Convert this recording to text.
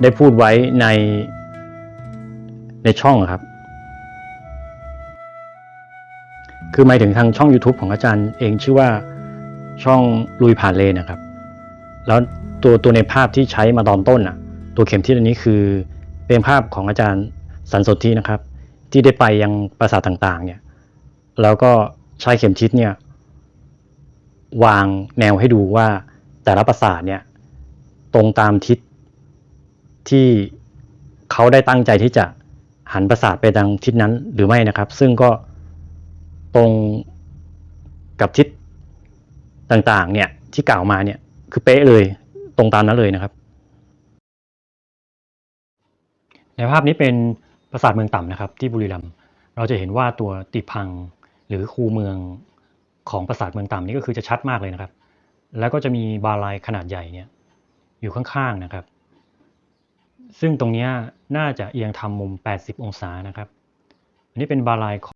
ได้พูดไว้ในในช่องครับ คือหมายถึงทางช่อง YouTube ของอาจารย์เองชื่อว่าช่องลุยผ่านเลนนะครับ แล้วตัวตัวในภาพที่ใช้มาตอนต้นอะ ตัวเข็มทิศอันนี้คือเป็นภาพของอาจารย์สันสนธินะครับ ที่ได้ไปยังปราสาทต่างๆ เนี่ย แล้วก็ใช้เข็มทิศเนี่ย วางแนวให้ดูว่าแต่ละปราสาทเนี่ย ตรงตามทิศ ที่เขาได้ตั้งใจที่จะหันปราสาทไปทางทิศนั้นหรือไม่นะครับ ซึ่งก็ตรงกับทิศต่างๆ เนี่ยที่กล่าวมาเนี่ยคือเป๊ะเลยตรงตามนั้นเลยนะครับ ในภาพนี้เป็นปราสาทเมืองต่ำนะครับ ที่บุรีรัมย์เราจะเห็นว่าตัวติพังหรือคูเมืองของปราสาทเมืองต่ำนี่ก็คือจะชัดมากเลยนะครับ แล้วก็จะมีบาลายขนาดใหญ่เนี่ยอยู่ข้างๆนะครับ ซึ่งตรงนี้น่าจะเอียงทำมุม 80 องศานะครับ อันนี้เป็นบาลายของ